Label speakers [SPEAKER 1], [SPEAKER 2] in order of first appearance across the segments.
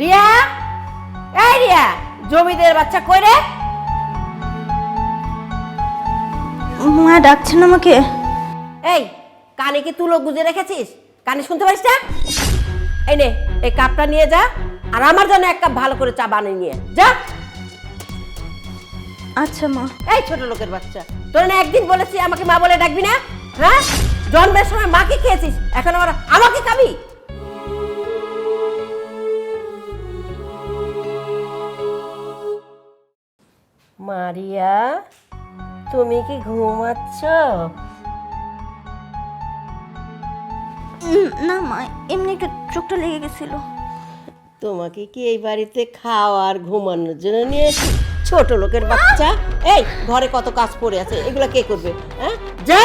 [SPEAKER 1] রিয়া? এই রিয়া জমিদের বাচ্চা কই রে?
[SPEAKER 2] মা ডাকছেন আমাকে।
[SPEAKER 1] এই কানে কি তুলো গুজে রেখেছিস? কানে শুনতে পারিস না? এই নে এই কাপটা নিয়ে যা আর আমার জন্য এক কাপ ভালো করে চা বানিয়ে নিয়ে যা।
[SPEAKER 2] আচ্ছা মা।
[SPEAKER 1] এই ছোট লোকের বাচ্চা তোর না একদিন বলেছি আমাকে মা বলে ডাকবি না? হ্যাঁ? জন্মের সময় মাকে খেয়েছিস এখন আবার আমাকে খাবি? মারিয়া তুমি কি ঘুমাচ্ছ?
[SPEAKER 2] না মা এমনি একটু চোখটা লেগে গেছিল।
[SPEAKER 1] তোমাকে কি এই বাড়িতে খাওয়ার ঘুমানোর জন্য নিয়ে এসেছি ছোট লোকের বাচ্চা। এই ঘরে কত কাজ পড়ে আছে এগুলো কে করবে? হ্যাঁ? যা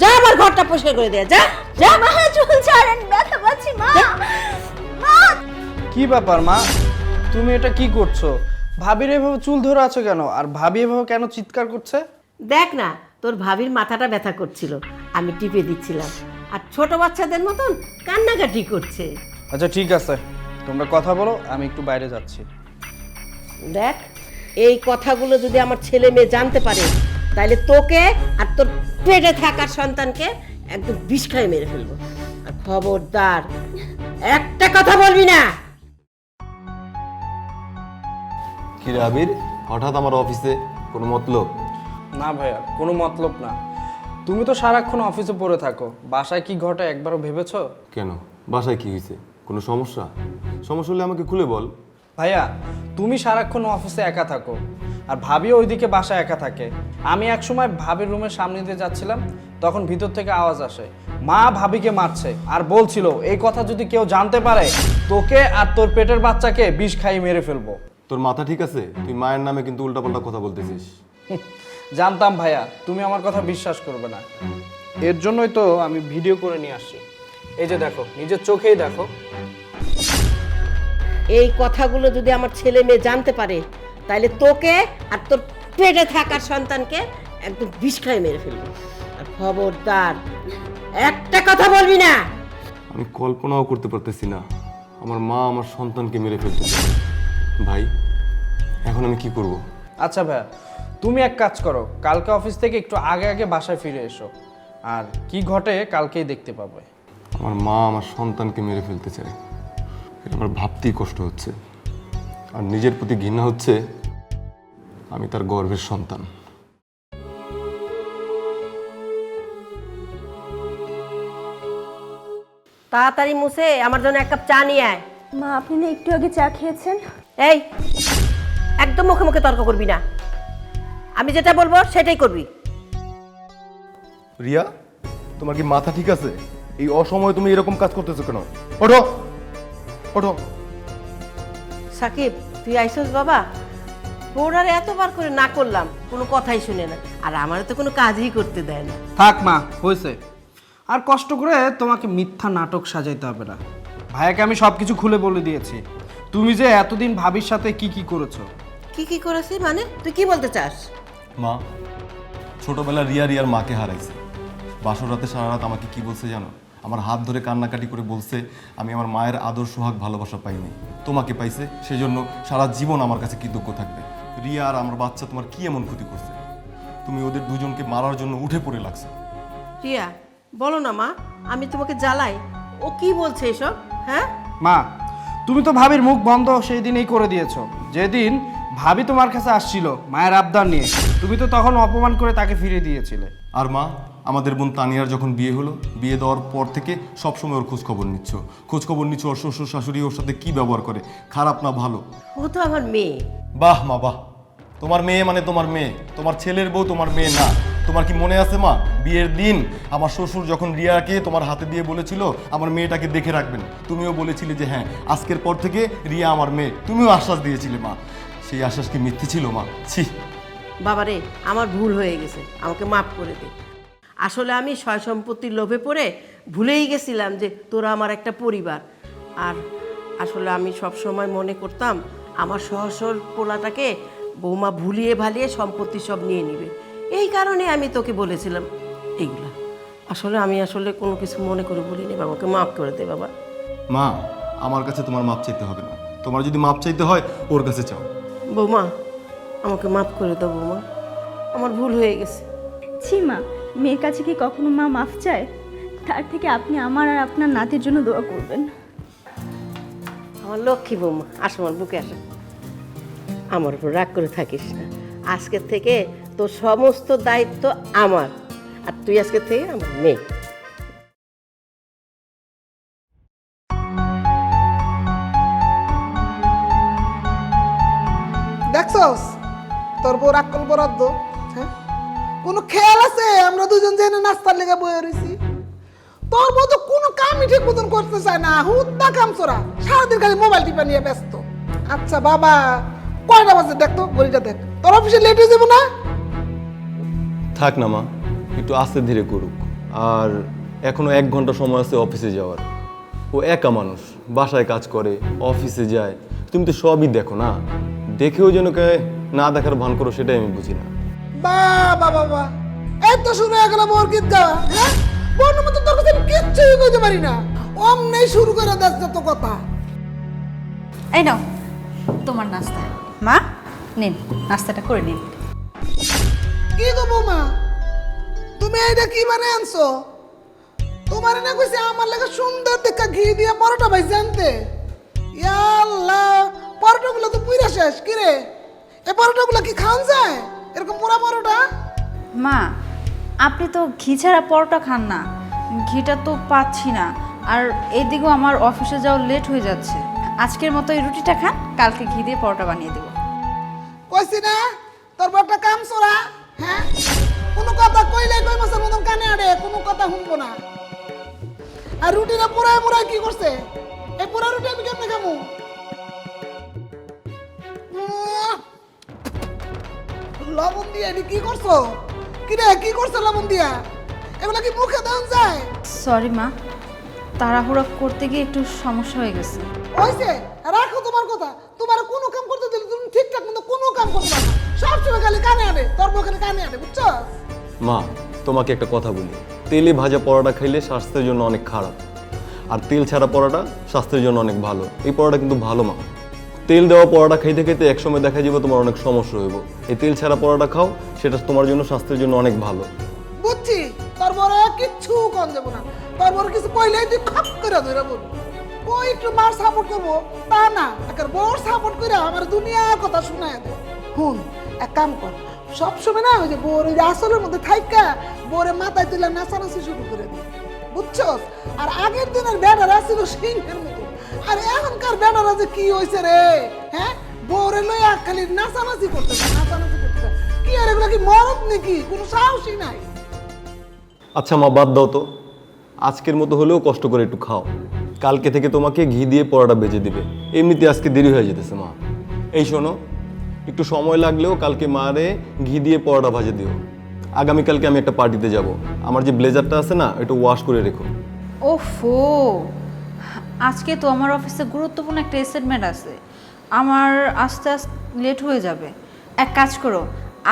[SPEAKER 1] যা আমার ঘরটা পরিষ্কার করে দেয়া যা যা।
[SPEAKER 2] মা চুল ছাড়েন ব্যথা পাচ্ছি মা। মা।
[SPEAKER 3] কি ব্যাপার মা? তুমি এটা কি করছ? ভাবির এভাবে চুল ধরে আছো কেন? আর ভাবি এভাবে কেন চিৎকার করছে?
[SPEAKER 1] দেখ না তোর ভাবির মাথাটা ব্যথা করছিল। আমি টিপে দিচ্ছিলাম। আর ছোট বাচ্চাদের মতন কান্নাকাটি করছে।
[SPEAKER 3] আচ্ছা ঠিক আছে। তোমরা কথা বলো আমি একটু বাইরে যাচ্ছি।
[SPEAKER 1] দেখ এই কথাগুলো যদি আমার ছেলে মেয়ে জানতে পারে তাহলে তোকে আর তোর পেটে থাকার সন্তানকে একদম বিষ খাই মেরে ফেলব। আর খবরদার একটা কথা বলবি না!
[SPEAKER 4] কিরে আবির হঠাৎ আমার অফিসে কোনো মতলব?
[SPEAKER 3] না ভাইয়া কোনো মতলব না। তুমি তো সারাক্ষণ অফিসে পড়ে থাকো। বাসায় কি ঘটে একবারও ভেবেছো?
[SPEAKER 4] কেন? বাসায় কি হয়েছে? কোনো সমস্যা? সমস্যা হলে আমাকে খুলে বল।
[SPEAKER 3] ভাইয়া তুমি সারাক্ষণ অফিসে একা থাকো আর ভাবিও ওইদিকে বাসায় একা থাকে। আমি একসময় ভাবির রুমের সামনে দিয়ে যাচ্ছিলাম তখন ভিতর থেকে আওয়াজ আসে। মা ভাবিকে মারছে আর বলছিল এই কথা যদি কেউ জানতে পারে তোকে আর তোর পেটের বাচ্চাকে বিষ খাইয়ে মেরে ফেলব।
[SPEAKER 4] তোর মাথা ঠিক আছে? তুই মায়ের নামে কিন্তু উল্টাপাল্টা কথা বলতেছিস।
[SPEAKER 3] জানতাম ভাইয়া তুমি আমার কথা বিশ্বাস করবে না। এর জন্যই তো আমি ভিডিও করে নিয়ে আসছি। এই যে দেখো নিজের চোখেই দেখো।
[SPEAKER 1] এই কথাগুলো যদি আমার ছেলে মেয়ে জানতে পারে তাহলে তোকে আর তোর পেটে থাকার সন্তানকে একদম বিষ খাই মেরে ফেলব। আর খবরদার একটা কথা বলবি না!
[SPEAKER 4] আমি কল্পনাও করতে পারতেছি না। আমার মা আমার সন্তানকে মেরে ফেলতেছে ভাই এখন আমি কি করব?
[SPEAKER 3] আচ্ছা ভাইয়া তুমি এক কাজ করো কালকে অফিস থেকে একটু আগে আগে বাসায় ফিরে এসো। আর কি ঘটে কালকেই দেখতে পাবে।
[SPEAKER 4] আমার মা আমার সন্তানকে মেরে ফেলতে চায় এটা আমার ভাবতেই কষ্ট হচ্ছে। আর নিজের প্রতি ঘৃণা হচ্ছে আমি তার গর্বের সন্তান।
[SPEAKER 1] তাড়াতাড়ি মুছে আমার জন্য এক কাপ চা নিয়ে আয়।
[SPEAKER 2] মা আপনি না একটু আগে চা খেয়েছেন?
[SPEAKER 1] এই একদম মুখে মুখে তর্ক করবি না। আমি যেটা বলব সেটাই করবি।
[SPEAKER 4] রিয়া তোমার কি মাথা ঠিক আছে? এই অসময়ে তুমি এরকম কাজ করতেছো কেন? ওঠো ওঠো।
[SPEAKER 1] সাকিব তুই আইসস বাবা। বউরারে এতবার করে না করলাম কোনো কথাই শুনে না। আর আমার তো কোনো কাজই করতে দেয় না।
[SPEAKER 3] থাক মা হয়েছে। আর কষ্ট করে তোমাকে মিথ্যা নাটক সাজাইতে হবে না। ভাইয়াকে আমি সব কিছু খুলে বলে দিয়েছি। তুমি যে এতদিন ভাবির সাথে কি কি করেছ?
[SPEAKER 1] কি কি করেছি মানে? তুই কি বলতে চাস?
[SPEAKER 4] মা ছোটবেলা রিয়া রিয়ার মাকে হারাইছে। বাসর রাতে সারা রাত আমাকে কি বলছে জানো? আমার হাত ধরে কান্নাকাটি করে বলছে আমি আমার মায়ের আদর সোহাগ ভালোবাসা পাইনি। তোমাকে পাইছে সেজন্য সারা জীবন আমার কাছে কি কৃতজ্ঞ থাকবে। রিয়া আর আমার বাচ্চা তোমার কি এমন ক্ষতি করছে? তুমি ওদের দুজনকে মারার জন্য উঠে পড়ে লাগছে।
[SPEAKER 1] রিয়া বলো না মা আমি তোমাকে জ্বালাই। ও কি বলছে এসব? হ্যাঁ?
[SPEAKER 3] মা তুমি তো ভাবির মুখ বন্ধ সেই দিনেই করে দিয়েছ। যেদিন ভাবি তোমার কাছে আসছিল মায়ের আবদার নিয়ে তুমি তো তখন অপমান করে তাকে ফিরিয়ে দিয়েছিলে।
[SPEAKER 4] আর মা আমাদের বোন তানিয়ার যখন বিয়ে হলো বিয়ে দেওয়ার পর থেকে সবসময় ওর খোঁজখবর নিচ্ছ। খোঁজ খবর নিচ্ছ ওর শ্বশুর শাশুড়ি ওর সাথে কি ব্যবহার করে? খারাপ না ভালো?
[SPEAKER 1] ও তো আমার মেয়ে।
[SPEAKER 4] বাহ মা বাহ। তোমার মেয়ে মানে তোমার মেয়ে তোমার ছেলের বউ তোমার মেয়ে না। তোমার কি মনে আছে মা? বিয়ের দিন আমার শ্বশুর যখন রিয়াকে তোমার হাতে দিয়ে বলেছিল, আমার মেয়েটাকে দেখে রাখবেন। তুমিও বলেছিলে যে হ্যাঁ আজকের পর থেকে রিয়া আমার মেয়ে। তুমিও আশ্বাস দিয়েছিলে মা। সেই আশ্বাস কি মিথ্যে ছিল মা? ছি।
[SPEAKER 1] বাবারে, আমার ভুল হয়ে গেছে। আমাকে মাফ করে দে। আসলে আমি সয় সম্পত্তির লোভে পড়ে ভুলেই গেছিলাম যে তোরা আমার একটা পরিবার। আর আসলে আমি সব সময় মনে করতাম, আমার সহসর পোলাটাকে বৌমা ভুলিয়ে ভালিয়ে সম্পত্তি সব নিয়ে নিবে। এই কারণে আমি তোকে বলেছিলাম। এইগুলা। আসলে আমি আসলে কোনো কিছু মনে করে বলিনি বাবাকে মাফ করে দে বাবা।
[SPEAKER 4] মা আমার কাছে তোমার মাপ চাইতে হবে না। তোমার যদি মাপ চাইতে হয় ওর কাছে চাও
[SPEAKER 1] বৌমা আমাকে মাফ করে দাও বৌমা। আমার ভুল হয়ে গেছে।
[SPEAKER 2] ছি মা মেয়ের কাছে কি কখনো মা মাফ চায়? তার থেকে আপনি আমার আর আপনার নাতির জন্য দোয়া করবেন।
[SPEAKER 1] আমার লক্ষ্মী বৌমা আসো আমার বুকে আসো। আমার উপর রাগ করে থাকিস না। আজকের থেকে তোর সমস্ত দায়িত্ব আমার। আর তুই আজকে থেকে আমার মেয়ে।
[SPEAKER 5] দেখছস? তোর বউ রাক্কল বরাদ্দ। হ্যাঁ? কোনো খেয়াল আছে? আমরা দুজন জেনে নাস্তার লেগে বয়ে রয়েছি তোর বউ তো কোনো কামই ঠিক মতন করতে চায় না। হুদ্দা কাম চোরা। সারাদিন খালি মোবাইল টিপা নিয়ে ব্যস্ত। আচ্ছা বাবা, কয়টা বাজে দেখ তো? গড়িটা দেখ। তোর অফিসে লেট হয়ে যাব না?
[SPEAKER 4] থাক না মা একটু আস্তে ধীরে করুক। আর এখনও এক ঘণ্টা সময় আছে অফিসে যাওয়ার। ও একা মানুষ বাসায় কাজ করে অফিসে যায়। তুমি তো সবই দেখো না। দেখেও যেন কে না দেখার ভান করো সেটাই আমি বুঝি না।
[SPEAKER 5] বাবা বাবা এই তো শুরু হয়ে গেল গীত গাওয়া হ্যাঁ? বোন মতো তোর কাছে কিচ্ছুই কইতে পারি না। অমনেই শুরু করে দেখ যত কথা।
[SPEAKER 6] এই নাও তোমার নাস্তা। মা? নিন নাস্তাটা করে নিন।
[SPEAKER 5] কি গো বৌমা? তুমি এইটা কি বানাই আনছো? তোমার না কইছে আমার লাগে সুন্দর দেখা ঘি দিয়া পরোটা ভাই জানতে ইয়াল্লাহ পরোটাগুলো তো পুইরা শেষ কি রে? এই পরোটাগুলো কি খাওয়া যায়? এরকম পোড়া পরোটা?
[SPEAKER 6] মা আপনি তো ঘি ছাড়া পরোটা খান না। ঘিটা তো পাচ্ছি না আর এদিকেও আমার অফিসে যাওয়া লেট হয়ে যাচ্ছে। আজকের মতো এই রুটিটা খান কালকে ঘি দিয়ে পরোটা বানিয়ে দেবো।
[SPEAKER 5] কইছি না তোর বড়টা কাম সোরা হ্যাঁ? কোনো কথা কইলে কই মাসের মতন কানে আড়ে কোনো কথা শুনব না। আর রুটিটা পুরায় পুরায় কি করছে? এই পুরা রুটি আমি কেমনে খামু? লবণ দিয়া এটি কি করছ? কি রে কি করছ লবণ দিয়া? এগুলা কি মুখে দেন যায়?
[SPEAKER 6] সরি মা। তাড়াহুড়া করতে গিয়ে একটু সমস্যা হয়ে গেছে।
[SPEAKER 5] হয়েছে রাখো তোমার কথা। তোমার কোনো কাম করতে দিলে তুমি ঠিকঠাক মতো কোনো কাম করতে পারো না সবসময় খালি কানে আনে তোর বউ কানে আনে বুঝছ?
[SPEAKER 4] মা তোমাকে একটা কথা বলি। তেলে ভাজা পরোটা খাইলে স্বাস্থ্যের জন্য অনেক খারাপ। আর তেল ছাড়া পরোটা স্বাস্থ্যের জন্য অনেক ভালো। এই পরোটা কিন্তু ভালো মা। তেল দেওয়া পরোটা খাইতে খাইতে একসময় দেখা যাবে তোমার অনেক সমস্যা হইব। এই তেল ছাড়া পরোটা খাও সেটা তোমার জন্য স্বাস্থ্যের জন্য অনেক ভালো।
[SPEAKER 5] বুঝছি তোর বড় কিচ্ছু কম যাব না। তোর বড় কিছু কইলেই তুই খপ করে ধরে বলবি। ওই একটু মার সাপোর্ট করব? তা না একটা বড় সাপোর্ট করে আমার দুনিয়ার কথা শোনায় দে। হুন, এক কাম কর সবসময় না ওই যে বোর ওই আসলের মধ্যে থাইকা বোরে মাথায় তুলে নাচানাচি শুরু করে দে। বুঝছস? আর আগের দিনের ব্যানারা ছিল সিংহের মতো। আর এখনকার ব্যানারা যে কি হয়েছে রে? হ্যাঁ? বোরে লইয়া খালি নাচানাচি করতেছে নাচানাচি করতেছে। কি আর এগুলো কি মরদ নাকি? কোনো সাহসই নাই।
[SPEAKER 4] আচ্ছা মা, বাদ দাও তো। আজকের মতো হলেও কষ্ট করে একটু খাও। কালকে থেকে তোমাকে ঘি দিয়ে পরোটা বেজে দিবে। এমনিতে আজকে দেরি হয়ে যেতেছে, মা। এই শোনো, একটু সময় লাগলেও কালকে মারে ঘি দিয়ে পরোটা ভাজে দিও। আগামীকালকে আমি একটা পার্টিতে যাব। আমার যে ব্লেজারটা আছে না একটু ওয়াশ করে রেখো।
[SPEAKER 6] ওফো, আজকে তো আমার অফিসে গুরুত্বপূর্ণ একটা অ্যাসাইনমেন্ট আছে। আমার আস্তে আস্তে লেট হয়ে যাবে। এক কাজ করো,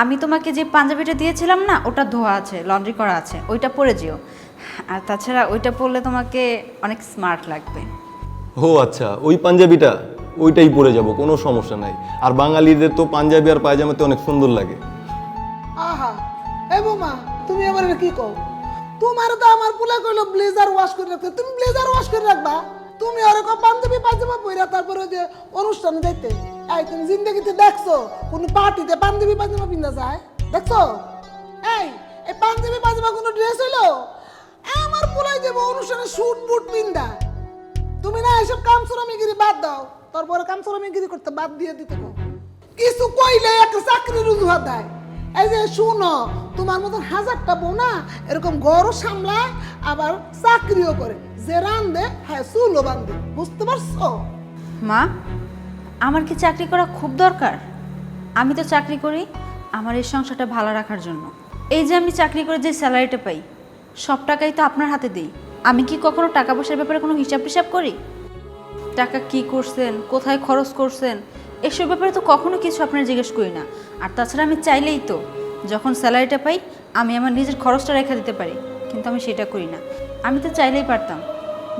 [SPEAKER 6] আমি তোমাকে যে পাঞ্জাবিটা দিয়েছিলাম না, ওটা ধোয়া আছে লন্ড্রি করা আছে, ওইটা পরে যেও। আর তাছাড়া ওইটা পরলে তোমাকে অনেক স্মার্ট লাগবে।
[SPEAKER 4] ও আচ্ছা ওই পাঞ্জাবিটা ওইটাই পরে যাব কোনো সমস্যা নাই। আর বাঙালিদের তো পাঞ্জাবি আর পায়জামাতে অনেক সুন্দর লাগে।
[SPEAKER 5] আহা এ বৌমা তুমি এবার কি কও? তোমার তো আমার পুলা কইলো ব্লেজার ওয়াশ করে রাখতে। তুমি ব্লেজার ওয়াশ করে রাখবা? তুমি ওরকম পাঞ্জাবি পাজামা পইরা তারপরে ওই যে অনুষ্ঠানে যাইতে। এই তুমি জিন্দগিতে দেখছ কোন পার্টিতে পাঞ্জাবি পাজামা পিন্দা যায়? দেখছ? এই এই পাঞ্জাবি পাজামা কোনো ড্রেস হইল? আমার পুলাই দেবো অনুষ্ঠানে স্যুট বুট পিন্দা তুমি না এসব কাম শ্রমিগিরি বাদ দাও। তারপরে কাম শ্রমিগিরি করতে বাদ দিয়ে দিতে কিছু কইলে একটা চাকরির অজুহাত দেয়। এই যে শুনো, তোমার মতন হাজারটা বউ না এরকম গরও সামলায়, আবার চাকরিও করে। যে রান্ধে হ্যাঁ চুলও বান্ধে বুঝতে পারছ?
[SPEAKER 6] মা, আমার কি চাকরি করা খুব দরকার? আমি তো চাকরি করি আমার এই সংসারটা ভালো রাখার জন্য। এই যে আমি চাকরি করে যে স্যালারিটা পাই সব টাকাই তো আপনার হাতে দিই। আমি কি কখনো টাকা পয়সার ব্যাপারে কোনো হিসাব টিসাব করি? টাকা কি করছেন, কোথায় খরচ করছেন, এসব ব্যাপারে তো কখনো কিছু আপনার জিজ্ঞেস করি না। আর তাছাড়া আমি চাইলেই তো, যখন স্যালারিটা পাই, আমি আমার নিজের খরচটা রেখে দিতে পারি, কিন্তু আমি সেটা করি না। আমি তো চাইলেই পারতাম,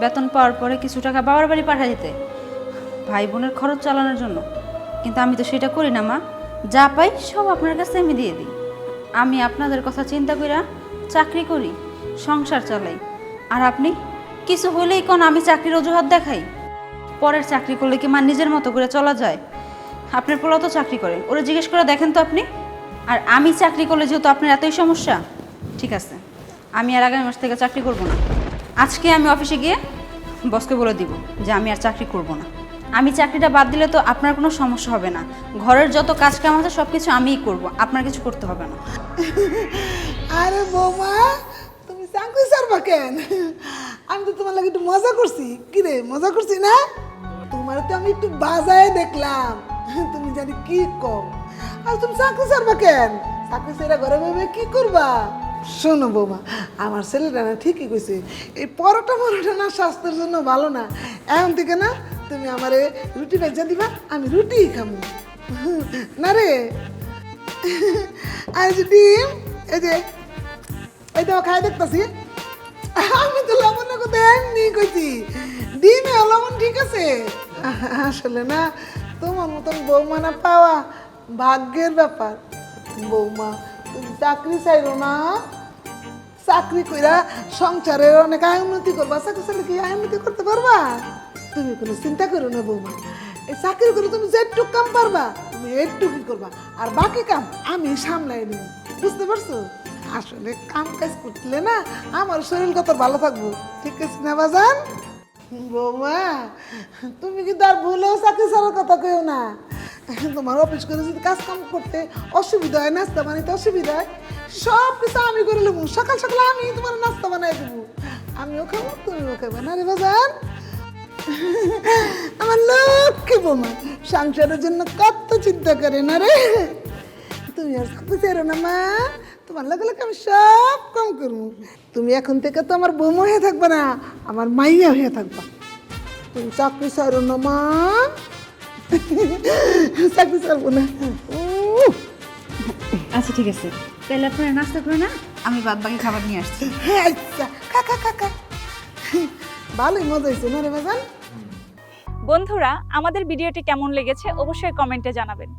[SPEAKER 6] বেতন পাওয়ার পরে কিছু টাকা বাবার বাড়ি পাঠা দিতে, ভাই বোনের খরচ চালানোর জন্য। কিন্তু আমি তো সেটা করি না, মা। যা পাই সব আপনার কাছে আমি দিয়ে দিই। আমি আপনাদের কথা চিন্তা কইরা চাকরি করি। সংসার চালাই। আর আপনি? কিছু হলেই কোন আমি চাকরির অজুহাত দেখাই? পরের চাকরি করলে কি মা নিজের মতো করে চলা যায়? আপনার পোলা তো চাকরি করে। ওরা জিজ্ঞেস করে দেখেন তো আপনি। আর আমি চাকরি করলে যেহেতু আপনার এতই সমস্যা, ঠিক আছে, আমি আর আগামী মাস থেকে চাকরি করব না। আজকে আমি অফিসে গিয়ে বসকে বলে দিব যে আমি আর চাকরি করব না। আমি চাকরিটা বাদ দিলে তো আপনার কোনো সমস্যা হবে না। ঘরের যত কাজ কাম আছে সব কিছু আমিই করব, আপনার কিছু করতে হবে না।
[SPEAKER 5] আরে বৌমা তুমি সারবা কেন? আমি তো তোমার লাগে একটু মজা করছি। কি রে, মজা করছি না? তোমার তো আমি একটু বাজায় দেখলাম। তুমি জানি কি কম আর তুমি চাকরি সারবা কেন? চাকরি সেরা ঘরে ভেবে কি করবা? শোনো বৌমা, আমার ছেলেটা না ঠিকই কইছে, এই পরোটা পরোটা না স্বাস্থ্যের জন্য ভালো না। এখন থেকে না, তুমি আমারে রুটি ভেজা দিবা, আমি রুটি খাব না রে? আর ডিম, এই যে, এই তো খাই দেখতেছি। আমি তো লবণের কথা এমনি কইছি। ডিমে লবণ ঠিক আছে? আসলে না, তোমার মতন বৌমা না পাওয়া ভাগ্যের ব্যাপার। বৌমা, তুমি চাকরি চাইরো না? চাকরি কইরা সংসারের অনেক আয় উন্নতি করবা, চাকরি চাইলে কি আয় উন্নতি করতে পারবা? তুমি কোনো চিন্তা করো না বৌমা। এই চাকরি করে তুমি যেটুক কাম পারবা, তুমি এইটুকুই করবা। আর বাকি কাম আমি সামলাই নিব। বুঝতে পারছ? আসলে কাম কাজ করলে না আমার শরীর কত ভালো থাকব? ঠিক আছে না বাজান? বৌমা, তুমি কিন্তু আর ভুলেও চাকরি ছাড়ার কথা কেউ না। তোমার অফিস করে যদি কাজ কাম করতে অসুবিধা হয়, নাস্তা বানাইতে অসুবিধা হয় সব কিছু আমি করে নেব সকাল সকাল আমি তোমার নাস্তা বানাই দেবো। আমিও খাব, তুমিও খাবে না রে বাজান? আমার লক্ষ্মী বোমা, সংসারের জন্য কত চিন্তা করে না রে? তুমি আর থাকতে চাইরো না, মা। তোমার লাগে লাগে আমি সব কম করব। তুমি এখন থেকে তো আমার বৌমা হয়ে থাকবে না আমার মাইয়া হয়ে থাকবা। তুমি চাকরি চাইরো না মা। চাকরি চাইব না।
[SPEAKER 6] আচ্ছা ঠিক আছে। তাহলে আপনারা নাস্তা করে না আমি বাদ বাকি খাবার নিয়ে আসছি।
[SPEAKER 5] হ্যাঁ আচ্ছা কাকা কাকা ভালোই মজা হয়েছে না রে বাজান
[SPEAKER 7] বন্ধুরা আমাদের ভিডিওটি কেমন লেগেছে অবশ্যই কমেন্টে জানাবেন।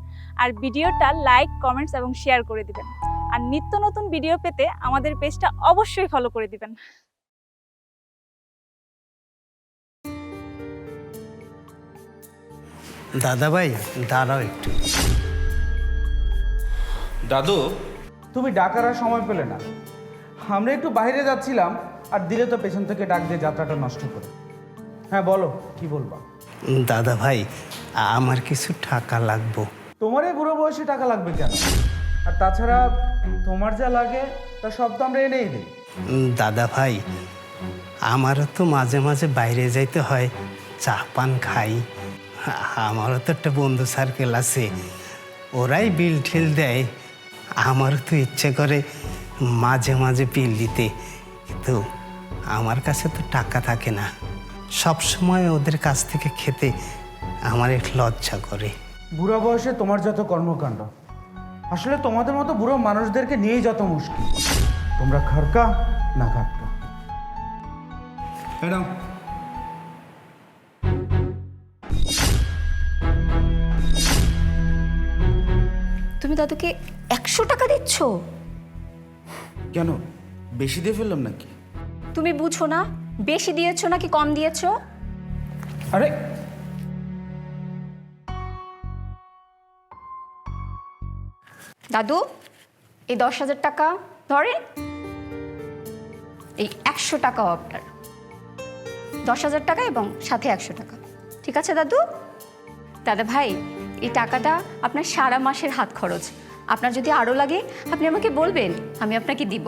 [SPEAKER 7] আর ভিডিওটা লাইক কমেন্টস এবং শেয়ার করে দিবেন। আর নিত্য নতুন ভিডিও পেতে আমাদের পেজটা অবশ্যই ফলো করে দিবেন।
[SPEAKER 8] দাদা ভাই দাঁড়াও একটু।
[SPEAKER 9] দাদু?
[SPEAKER 3] তুমি ডাকার আর সময় পেলে না। আমরা একটু বাইরে যাচ্ছিলাম আর দিলে তো পেছন থেকে ডাক দিয়ে যাত্রাটা নষ্ট করে। হ্যাঁ বলো কি বলবা?
[SPEAKER 8] দাদা ভাই আমার কিছু টাকা লাগবো।
[SPEAKER 3] তোমার এই বুড়ো বয়সে টাকা লাগবে কেন? আর তাছাড়া তোমার যা লাগে তা সব তো আমরা এনেই দিই।
[SPEAKER 8] দাদা ভাই আমারও তো মাঝে মাঝে বাইরে যাইতে হয় চা পান খাই। আমারও তো একটা বন্ধু সার্কেল আছে ওরাই বিল ঠিল দেয়। আমারও তো ইচ্ছে করে মাঝে মাঝে বিল দিতে কিন্তু আমার কাছে তো টাকা থাকে না। সব সময় ওদের কাছ থেকে খেতে আমার একটু লজ্জা করে।
[SPEAKER 3] বুড়ো বয়সে তোমার যত কর্মকাণ্ড আসলে তোমাদের মতো বুড়ো মানুষদেরকে নিয়েই যত মুশকিল। তোমরা খারকা না খাটকা ম্যাডাম।
[SPEAKER 10] তুমি দাদুকে একশো টাকা দিচ্ছ?
[SPEAKER 9] কেন? বেশি দিয়ে ফেললাম নাকি?
[SPEAKER 10] তুমি বুঝো না? বেশি দিয়েছ নাকি কম দিয়েছ?
[SPEAKER 3] আরে
[SPEAKER 10] দাদু, এই দশ হাজার টাকা ধরেন, এই একশো টাকা আপনার। দশ হাজার টাকা এবং সাথে একশো টাকা। ঠিক আছে দাদু? দাদা ভাই, এই টাকাটা আপনার সারা মাসের হাত খরচ। আপনার যদি আরও লাগে, আপনি আমাকে বলবেন, আমি আপনাকে দিব।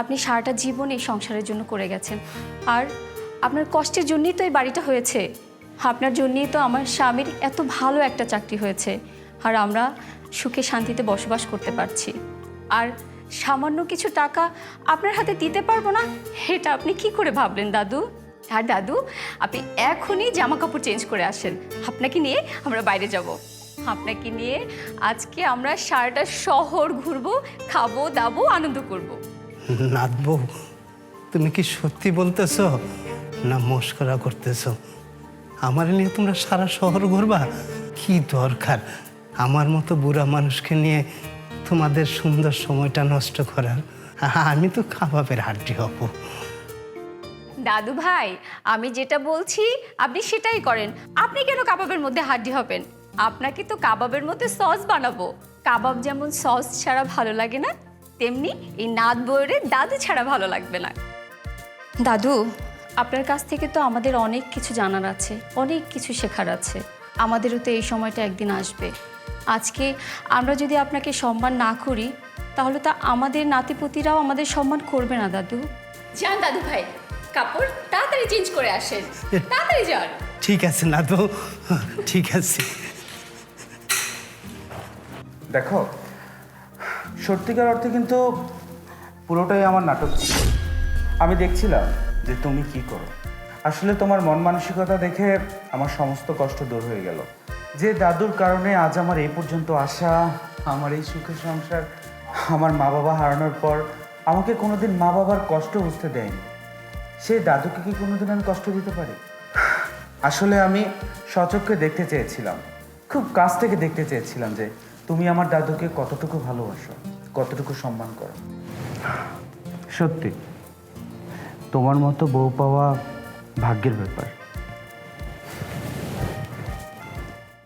[SPEAKER 10] আপনি সারাটা জীবন এই সংসারের জন্য করে গেছেন। আর আপনার কষ্টের জন্যই তো এই বাড়িটা হয়েছে। আপনার জন্যই তো আমার স্বামীর এত ভালো একটা চাকরি হয়েছে। আর আমরা সুখে শান্তিতে বসবাস করতে পারছি। আর সামান্য কিছু টাকা আপনার হাতে দিতে পারব না? এটা আপনি কি করে ভাবলেন, দাদু? আর দাদু, আপনি এখনই জামা কাপড় চেঞ্জ করে আসেন। আপনাকে নিয়ে আমরা বাইরে যাব। আপনাকে নিয়ে আজকে আমরা সারাটা শহর ঘুরবো, খাব, দাবো, আনন্দ করব।
[SPEAKER 8] নাদবো তুমি কি সত্যি বলতেছো? না মস্করা করতেছো? আমার নিয়ে তোমরা সারা শহর ঘুরবা? কি দরকার? আমার মতো বুড়া মানুষকে নিয়ে তোমাদের সুন্দর সময়টা নষ্ট করার। আমি তো কাবাবের হাড্ডি হব।
[SPEAKER 10] দাদু ভাই আমি যেটা বলছি আপনি সেটাই করেন। আপনি কেন কাবাবের মধ্যে হাড্ডি হবেন? আপনাকে তো কাবাবের মধ্যে সস বানাবো। কাবাব যেমন সস ছাড়া ভালো লাগে না তেমনি এই নাদ বইয়ের দাদু ছাড়া ভালো লাগবে না। দাদু আপনার কাছ থেকে তো আমাদের অনেক কিছু জানার আছে অনেক কিছু শেখার আছে। আমাদেরও তো এই সময়টা একদিন আসবে। আজকে আমরা যদি আপনাকে সম্মান না করি তাহলে তা আমাদের নাতিপতিরাও আমাদের সম্মান করবে না দাদু। যান দাদু ভাই কাপড় তাড়াতাড়ি চেঞ্জ করে আসেন। তাড়াতাড়ি যান।
[SPEAKER 8] ঠিক আছে না তো ঠিক আছে।
[SPEAKER 9] দেখো সত্যিকার অর্থে কিন্তু পুরোটাই আমার নাটক। ছিল আমি দেখছিলাম যে তুমি কি করো। আসলে তোমার মন মানসিকতা দেখে আমার সমস্ত কষ্ট দূর হয়ে গেল। যে দাদুর কারণে আজ আমার এই পর্যন্ত আসা আমার এই সুখের সংসার, আমার মা বাবা হারানোর পর আমাকে কোনোদিন মা বাবার কষ্ট বুঝতে দেয়নি। সে দাদুকে কি কোনোদিন আমি কষ্ট দিতে পারি? আসলে আমি সচক্ষে দেখতে চেয়েছিলাম, খুব কাছ থেকে দেখতে চেয়েছিলাম যে তুমি আমার দাদুকে কতটুকু ভালোবাসো, কতটুকু সম্মান করো। সত্যি, তোমার মতো বউ পাওয়া ভাগ্যের ব্যাপার।